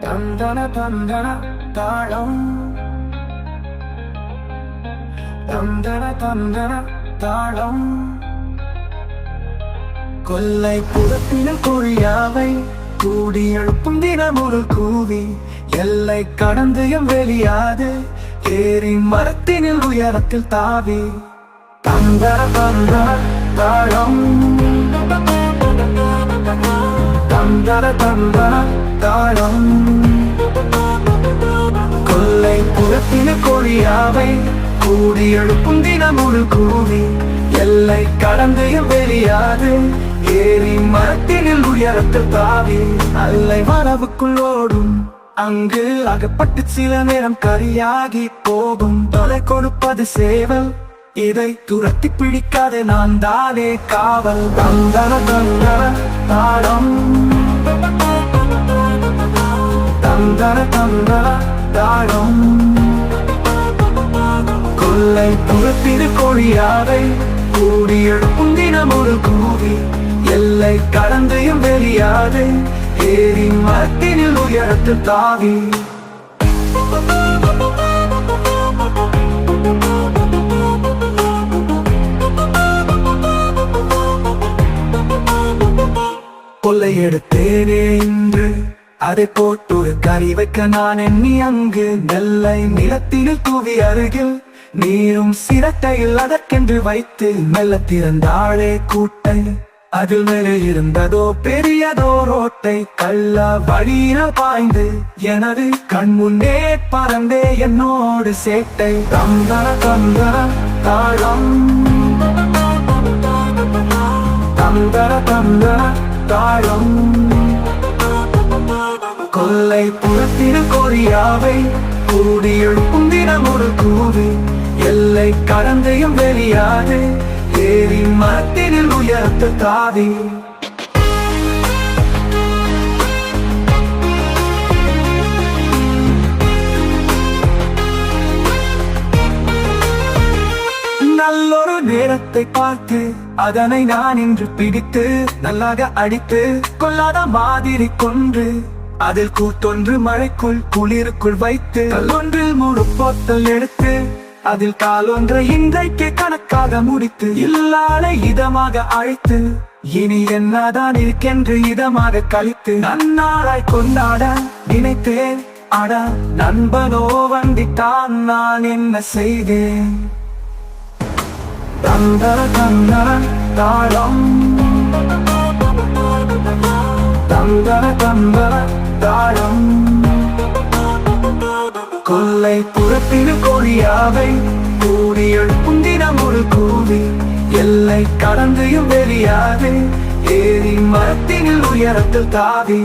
தந்தன தந்தன தாளம். தந்தன தந்தன தாளம். கொல்லை புறத்தின கொழியாவை கூடி எழுப்பும் தினம் ஒரு கூவி. எல்லை கடந்தையும் வெளியாது ஏறி மரத்தினில் உயரத்தில் தாவி. தந்தன தந்தன தாளம் தந்தர தந்தன தாழம் கொள்ளை புறத்தின கொழியாவை கூடி எழுப்பும் தினம் ஒரு கூவி. எல்லை கடந்து வெளியாது ஏறி மரத்தினில் உயரத்தில் தாவி அல்லை மரபுக்குள் ஓடும் அங்கு அகப்பட்டு சில நேரம் கரியாகி போகும். தொலை கொடுப்பது சேவல் இதை துரத்தி பிடிக்காது நான் தானே. காவல் தந்தர தந்தர தாளம். தந்தர தந்தர தாளம். கொள்ளை புறத்திரு கொழியாவை கூடி தினம் ஒரு கூவி. எல்லை கடந்தையும் வெளியாது. ஏறி மரத்தினில் உயரத்து தாவி கொள்ளையெடுத்தேனே இன்று. அதை போட்டு ஒரு கறி வைக்க நான் எண்ணி அங்கு. நெல்லை நிலத்தில் தூவி அருகில். நீரும் சிரட்டையில் அதற்கென்று வைத்து மெல்ல திறந்தாழே கூட்டை. அதில் மேலே இருந்ததோ பெரியதோ ரோட்டை கள்ள வழியில பாய்ந்து எனது கண் முன்னே பறந்தே என்னோடு சேட்டை. தந்தன தந்தன தாழம். தந்தன தந்தன தாளம் கொல்லை புறத்திரு கொரியாவை கூடி எழுப்பும் தினம் ஒரு கூவி. எல்லை கடந்தையும் வெளியாது ஏறி மரத்தினில் உயர்த்த தாவி. நல்லொரு பார்த்து அதனை நான் இன்று பிடித்து நல்லாக அடித்து கொல்லாத மாதிரி கொன்று அதில் கூத்தொன்று மழைக்குள் குளிருக்குள் வைத்து ஒன்று முழு போத்தல் எடுத்து அதில் காலொன்றை இன்றைக்கு கணக்காக முடித்து இல்லாத இதமாக அழைத்து இனி என்னதான் இருக்கென்று இதமாக கழித்து நன்னாராய் கொண்டாட நினைத்தேன். அட நண்பனோ வந்திட்டான் நான் என்ன செய்தேன்? தந்தர தந்தர தாளம் தந்தர தந்தர தாளம் கொல்லை புறத்திரு கொடியாவை கூடி எழுப்பும் தினம் ஒரு கூவி. எல்லை கடந்தையும் வெளியாது ஏறி மரத்தினில் உயரத்தில் தாவி.